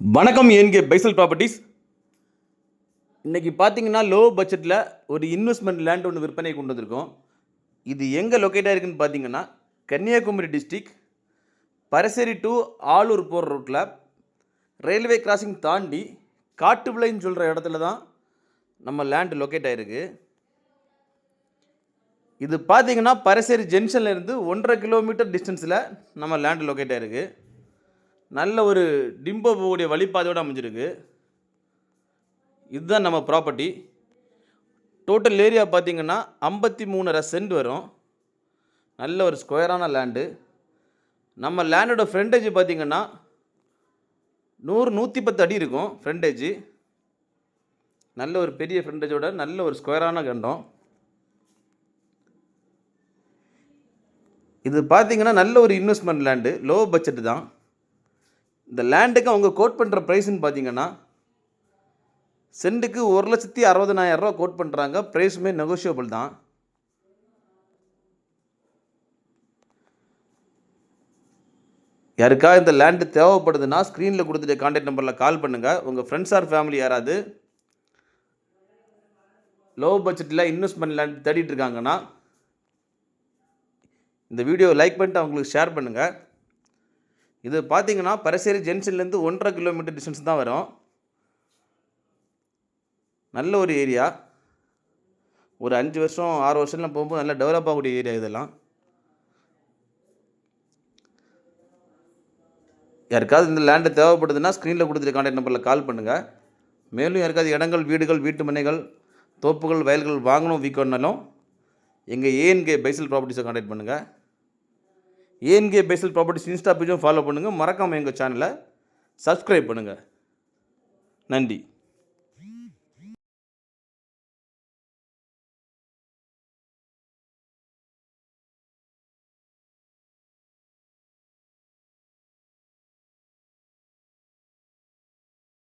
வணக்கம் ஏன்கே பைசல் ப்ராப்பர்ட்டிஸ் இன்றைக்கி பார்த்தீங்கன்னா லோ பட்ஜெட்டில் ஒரு இன்வெஸ்ட்மெண்ட் லேண்ட் ஒன்று விற்பனை கொண்டு வந்திருக்கோம். இது எங்கே லொக்கேட் ஆகிருக்குன்னு பார்த்தீங்கன்னா கன்னியாகுமரி டிஸ்ட்ரிக் பரசேரி டு ஆலூர் போகிற ரூட்டில் ரயில்வே கிராசிங் தாண்டி காட்டுவிளைன்னு சொல்கிற இடத்துல தான் நம்ம லேண்ட் லொக்கேட் ஆகிருக்கு இது பார்த்தீங்கன்னா பரசேரி ஜென்ஷன்லேருந்து ஒன்றரை கிலோமீட்டர் டிஸ்டன்ஸில் நம்ம லேண்ட் லொக்கேட் ஆகிருக்கு நல்ல ஒரு டிம்போ போகக்கூடிய வழிபாதையோடு அமைஞ்சிருக்கு. இதுதான் நம்ம ப்ராப்பர்ட்டி டோட்டல் ஏரியா பார்த்திங்கன்னா ஐம்பத்தி மூணரை சென்ட் வரும். நல்ல ஒரு ஸ்கொயரான லேண்டு நம்ம லேண்டோட ஃப்ரண்டேஜ் பார்த்தீங்கன்னா நூறு நூற்றி பத்து அடி இருக்கும் ஃப்ரண்டேஜ் நல்ல ஒரு பெரிய ஃப்ரண்டேஜோட நல்ல ஒரு ஸ்கொயரான கண்டம். இது பார்த்தீங்கன்னா நல்ல ஒரு இன்வெஸ்ட்மெண்ட் லேண்டு லோ பட்ஜெட் தான். இந்த லேண்டுக்கு அவங்க கோட் பண்ணுற ப்ரைஸ்ன்னு பார்த்தீங்கன்னா சென்ட்டுக்கு ஒரு லட்சத்தி அறுபதனாயிரம் ரூபா கோட் பண்ணுறாங்க ப்ரைஸுமே நெகோஷியபிள் தான். யாருக்கா இந்த லேண்டு தேவைப்படுதுன்னா ஸ்க்ரீனில் கொடுத்துட்டு கான்டாக்ட் நம்பரில் கால் பண்ணுங்கள் உங்கள் ஃப்ரெண்ட்ஸ் ஆர் ஃபேமிலி யாராவது லோ பட்ஜெட்டில் இன்வெஸ்ட்மெண்ட் லேண்ட் தேடிட்டு இருக்காங்கன்னா இந்த வீடியோ லைக் பண்ணிட்டு அவங்களுக்கு ஷேர் பண்ணுங்கள் இது பார்த்தீங்கன்னா பரசேரி ஜென்ஷன்லேருந்து ஒன்றரை கிலோமீட்டர் டிஸ்டன்ஸ் தான் வரும். நல்ல ஒரு ஏரியா. ஒரு அஞ்சு வருஷம் ஆறு வருஷம்லாம் போகும்போது நல்லா டெவலப் ஆகக்கூடிய ஏரியா இதெல்லாம். யாருக்காவது இந்த லேண்டு தேவைப்படுதுன்னா ஸ்க்ரீனில் கொடுத்துட்டு கான்டாக்ட் நம்பரில் கால் பண்ணுங்கள் மேலும் யாருக்காவது இடங்கள் வீடுகள் வீட்டு மனைகள் தோப்புகள் வயல்கள் வாங்கணும் விற்கணுன்னாலும் எங்கள் ஏஎன்கே பைசல் ப்ராப்பர்ட்டிஸை கான்டாக்ட் பண்ணுங்கள் ஏஎன்கே பேசல் ப்ராப்பர்ட்டிஸ் இன்ஸ்டா பேஜும் ஃபாலோ பண்ணுங்கள் மறக்காமல் எங்கள் சேனலை சப்ஸ்கிரைப் பண்ணுங்கள் நன்றி.